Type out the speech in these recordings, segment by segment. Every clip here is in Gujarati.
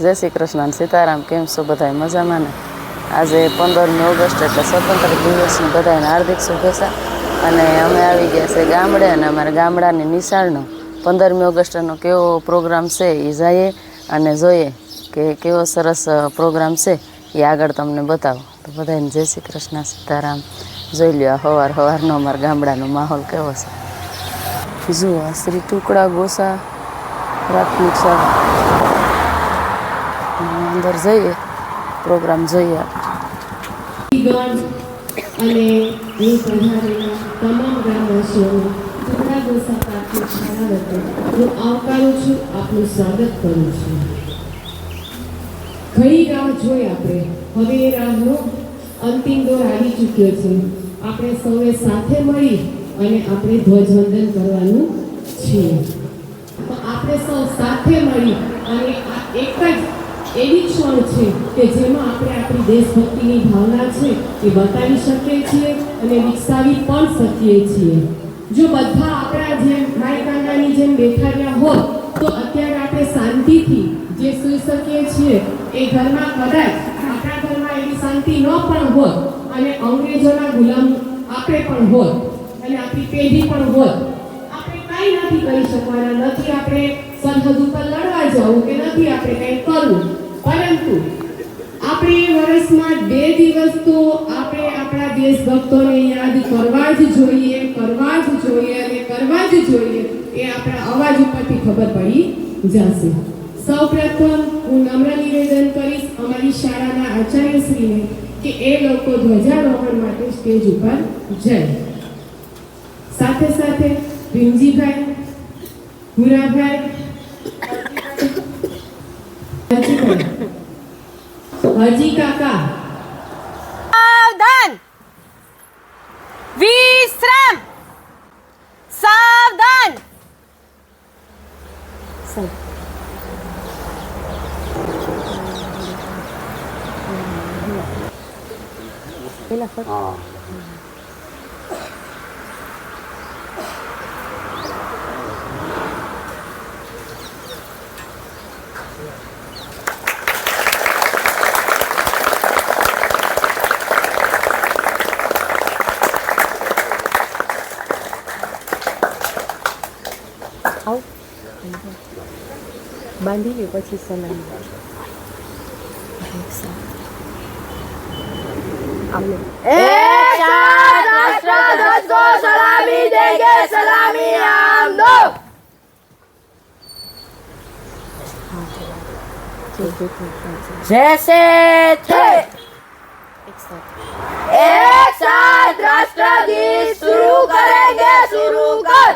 જય શ્રી કૃષ્ણ સીતારામ, કેમ છો બધાય? મજામાં ને? આજે પંદરમી ઓગસ્ટ એટલે સ્વતંત્ર દિવસની બધાને હાર્દિક શુભેચ્છા. અને અમે આવી ગયા છે ગામડે અને અમારા ગામડાની નિશાળનો. પંદરમી ઓગસ્ટનો કેવો પ્રોગ્રામ છે એ જઈએ અને જોઈએ કે કેવો સરસ પ્રોગ્રામ છે એ આગળ તમને બતાવો. તો બધાને જય શ્રી કૃષ્ણ, સીતારામ. જોઈ લ્યો આ હવાર હવારનો અમારા ગામડાનો માહોલ કેવો છે. જુઓ શ્રી ટુકડા ગોસા પ્રાથમિક શાળા. અંદર જઈએ પ્રોગ્રામ જોઈએ. અને હું પધારેલા તમામ ગ્રામવાસીઓને ટુકડા ગોસા શાળા હું આવકારું છું, આપનું સ્વાગત કરું છું. ઘણી રાહ જોઈ આપણે. હવે એ અંતિમ દોર આવી ચૂક્યો છે. આપણે સૌએ સાથે મળી અને આપણે ધ્વજવંદન કરવાનું છે આપણે સૌ સાથે મળી અને આ એક જ એવી ક્ષણ છે કે જેમાં આપણે આપણી દેશભક્તિની ભાવના છે એ બતાવી શકીએ છીએ અને વિકસાવી પણ શકીએ છીએ. જો બધા આપણા જેમ ભાઈ કાંડાની જેમ બેઠા રહ્યા હોત, તો અત્યારે આપણે શાંતિથી જે સૂઈ શકીએ છીએ એ ઘરમાં કદાચ આપણા ઘરમાં એવી શાંતિ ન પણ હોત અને અંગ્રેજોના ગુલામ આપણે પણ હોત અને આપણી પેઢી પણ હોત. આપણે કાંઈ નથી કરી શકવાના, નથી આપણે સરહદ ઉપર લડવા જવું કે નથી આપણે કંઈ કરવું. પરંતુ આપણે વર્ષમાં બે દિવસ તો આપણે આપણા દેશભક્તોને યાદ કરવા જ જોઈએ, કરવા જ જોઈએ અને કરવા જ જોઈએ એ આપણા અવાજ ઉપરથી ખબર પડી જશે. સૌપ્રથમ હું નમ્ર નિવેદન કરીશ અમારી શાળાના આચાર્યશ્રીને કે એ લોકો ધ્વજારોહણ માટે સ્ટેજ ઉપર જાય. સાથે સાથે ભીમજીભાઈ ભૂરાભાઈ હજી કાકા. સાવધાન. વિશ્રામ. સાવધાન. બાંધી લે પછી સલામી આમને એક સાથ રાષ્ટ્રધ્વજ કો સલામી દેંગે સલામી આમ દો જે જે કોઈ પણ છે. जैसे थे એક સાથે एक साथ राष्ट्रगीत शुरू करेंगे शुरू कर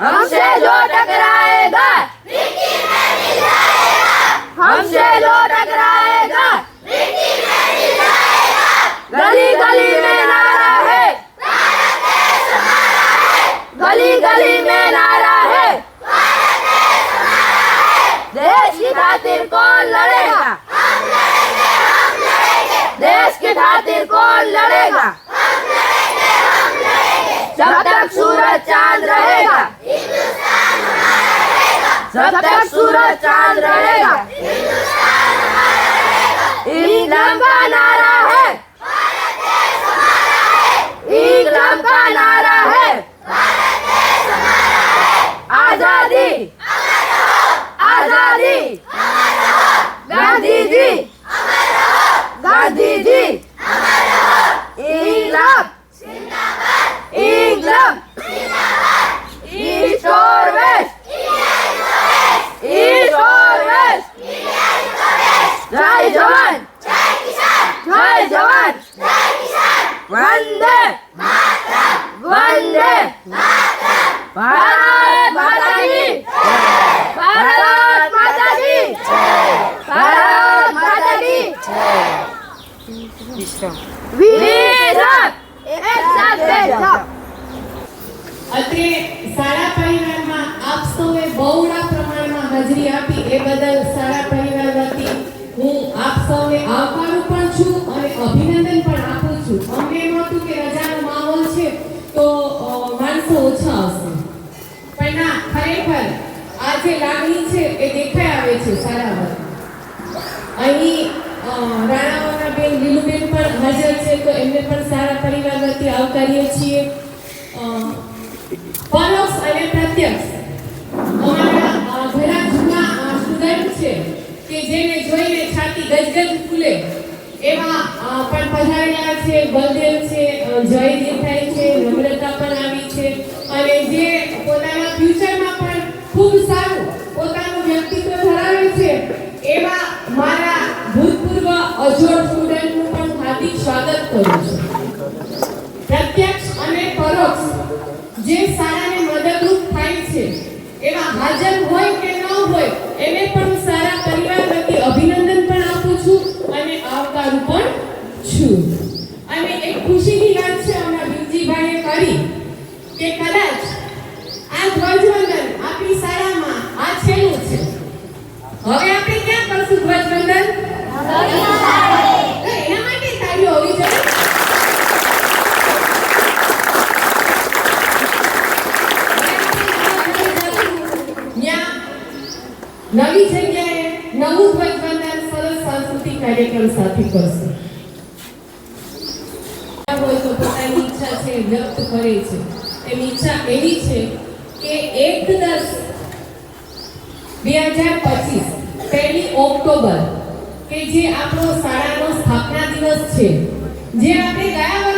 हमसे जो टकराएगा हमसे जो टकराएगा गली में नारा है। गली गली में नारा है। देश की खातिर कौन लड़ेगा? देश की खातिर कौन लड़ेगा? जब तक सूरज चाँद रहेगा। जब तक सूरज चाँद रहेगा। પ્રમાણમાં આપી એ બદલ સારા પરિવાર વતી હું આપ સૌને આવકારું પણ છું અને અભિનંદન પણ આપું છું. અમને એમ હતું કે રજાનો માહોલ છે તો માણસો ઓછા હશે. પણ ના, ખરેખર આ જે લાગણી છે એ દેખાઈ આવે છે સારા શાળામાં અહીં રાણાઓના બેન, લીલુબેન પણ હાજર છે તો એમને પણ સારા પરિવાર વતી આવકારીએ છીએ. પરોક્ષ અને પ્રત્યક્ષ. કે જેને જોઈને છાતી ગજગજ ફૂલે. એવા પણ પધાર્યા છે, બલદેવ છે જય દેખાય છે, નમ્રતા પણ આવી છે. અને જે પોતાના ફ્યુચરમાં પણ ખૂબ સારું પોતાનું વ્યક્તિત્વ ધરાવે છે, એવા મારા ભૂતપૂર્વ અજોડ સ્ટુડન્ટનું પણ હાર્દિક સ્વાગત કરું છું. પ્રત્યક્ષ અને પરોક્ષ જે શાળાને મદદરૂપ થાય છે, એવા હાજર હોય કે ન હોય, એને પણ સારા પરિવાર વતી અભિનંદન પણ આપું છું અને આવકારું પણ છું અને એક ખુશીની વાત છે હમણાં ભીમજીભાઈએ કરી કે કદાચ આ ધ્વજવંદન આપણી શાળામાં આ છેલ્લું છે. હવે આપણે ક્યાં કરશું ધ્વજવંદન એના માટે તાળીઓ હોવી જોઈએ. ત્યાં નવી જગ્યાએ નવું ધ્વજવંદન સરસ સાંસ્કૃતિક કાર્યક્રમ સાથે કરશું. હોય તો પોતાની ઈચ્છા છે વ્યક્ત કરે છે. એની ઈચ્છા એવી છે કે એક દસ બે હજાર પચીસ પહેલી ઓક્ટોબર, કે જે આપણો શાળાનો સ્થાપના દિવસ છે, જે આપણે ગયા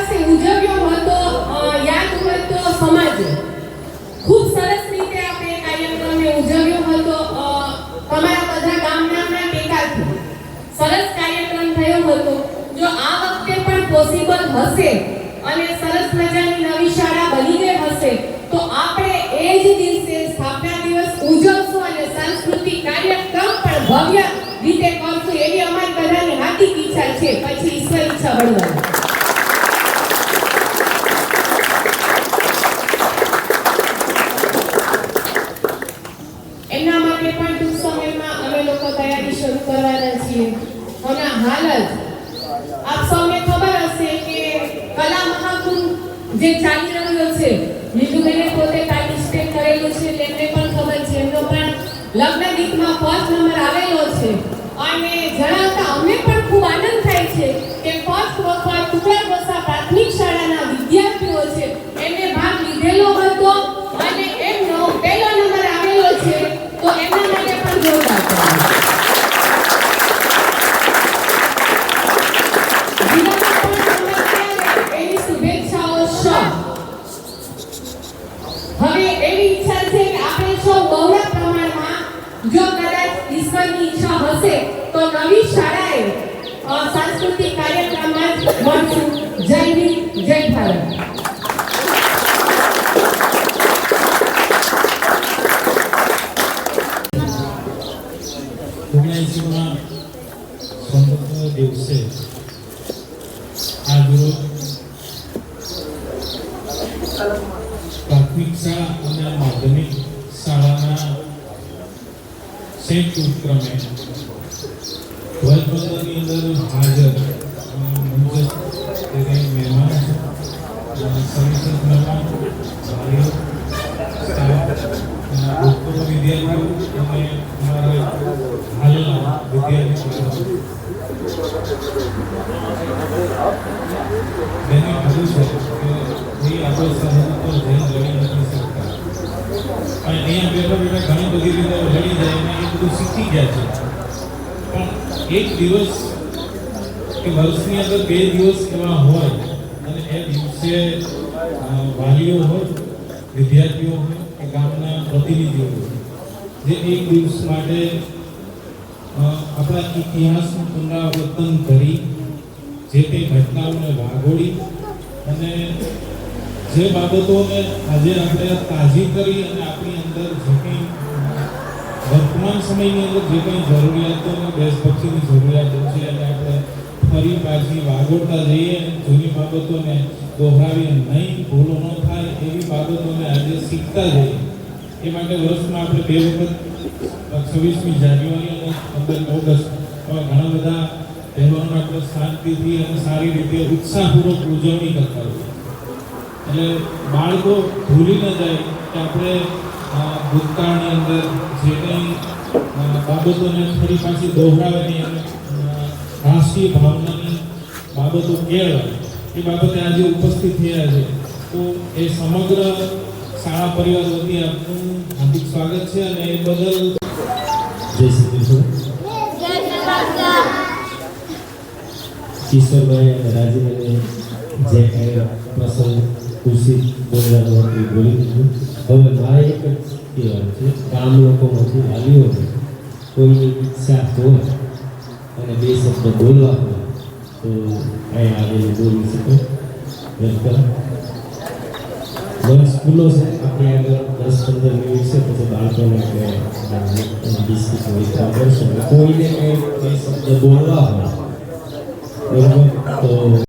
તો નવી શાળાએ સાંસ્કૃતિક કાર્યક્રમમાં જ મળશું. જય હિન્દ, જય ભારત. માધ્યમિક શાળાના સંયુક્ત ઉપક્રમે ધ્વજવંદનની અંદર હાજર અ, મંચ તે કંઈ મહેમાન અ, સવિશેષ મહેમાન વાલીઓ સ્ટાફ અને ભૂતપૂર્વ વિદ્યાર્થીઓ અને અમારા હાલના વિદ્યાર્થીઓ બેની કીધું છે કે એ આપણો સરહદ પર જઈને લડી નથી શકતા અને અહીંયા બેઠા બેઠા ઘણી બધી રીતે લડી જાય અને એ બધું શીખી ગયા છે પણ એક દિવસ કે વર્ષની અંદર બે દિવસ એવા હોય અને એ દિવસે વાલીઓ હોય, વિદ્યાર્થીઓ હોય, કે ગામના પ્રતિનિધિઓ હોય, જે એક દિવસ માટે આપણા ઇતિહાસનું પુનરાવર્તન કરી, જે તે ઘટનાઓને વાગોળી અને જે બાબતોને આજે આપણે તાજી કરી અને આપણી અંદર જે વર્તમાન સમયની અંદર જે કંઈ જરૂરિયાતો દેશભક્તિની જરૂરિયાતો છે એને આપણે ફરી પાછી વાગોળતા જઈએ, જૂની બાબતોને દોહરાવી નહીં ભૂલો ન થાય એવી બાબતોને આજે શીખતા જઈએ. એ માટે વર્ષમાં આપણે બે વખત છવ્વીસમી જાન્યુઆરી અને પંદર ઓગસ્ટ ઘણા બધા તહેવારોને આપણે શાંતિથી અને સારી રીતે ઉત્સાહપૂર્વક ઉજવણી કરતા હોઈએ. એટલે બાળકો ભૂલી ન જાય કે આપણે ભૂતકાળની અંદર જે કંઈ બાબતોને ફરી પાછી અ, રાષ્ટ્રીય ભાવનાની બાબતો કહેવાય એ બાબતે આજે ઉપસ્થિત થયા છે. તો એ સમગ્ર શાળા પરિવાર વતી આપનું હાર્દિક સ્વાગત છે અને એ બદલ જય શ્રી કૃષ્ણ. કિશોરભાઈ અને રાજીવને જે કાંઈ પ્રસંગ ખુશી બોલવાનું એ બોલી દીધું. હવે મારે એક જ કહેવાનું છે, ગામ લોકોમાંથી વાલીઓ કોઈની ઈચ્છા હોય અને બે શબ્દ બોલવા હોય, તો અહીં આવીને બોલી શકો. વેલકમ દસ સ્કૂલો છે. આપણે આગળ દસ પંદર મિનિટ છે, પછી બાળકોને બિસ્કીટ વિતરણ કરશું. કોઈને કંઈ બે શબ્દ બોલવા હોય, બરાબર? તો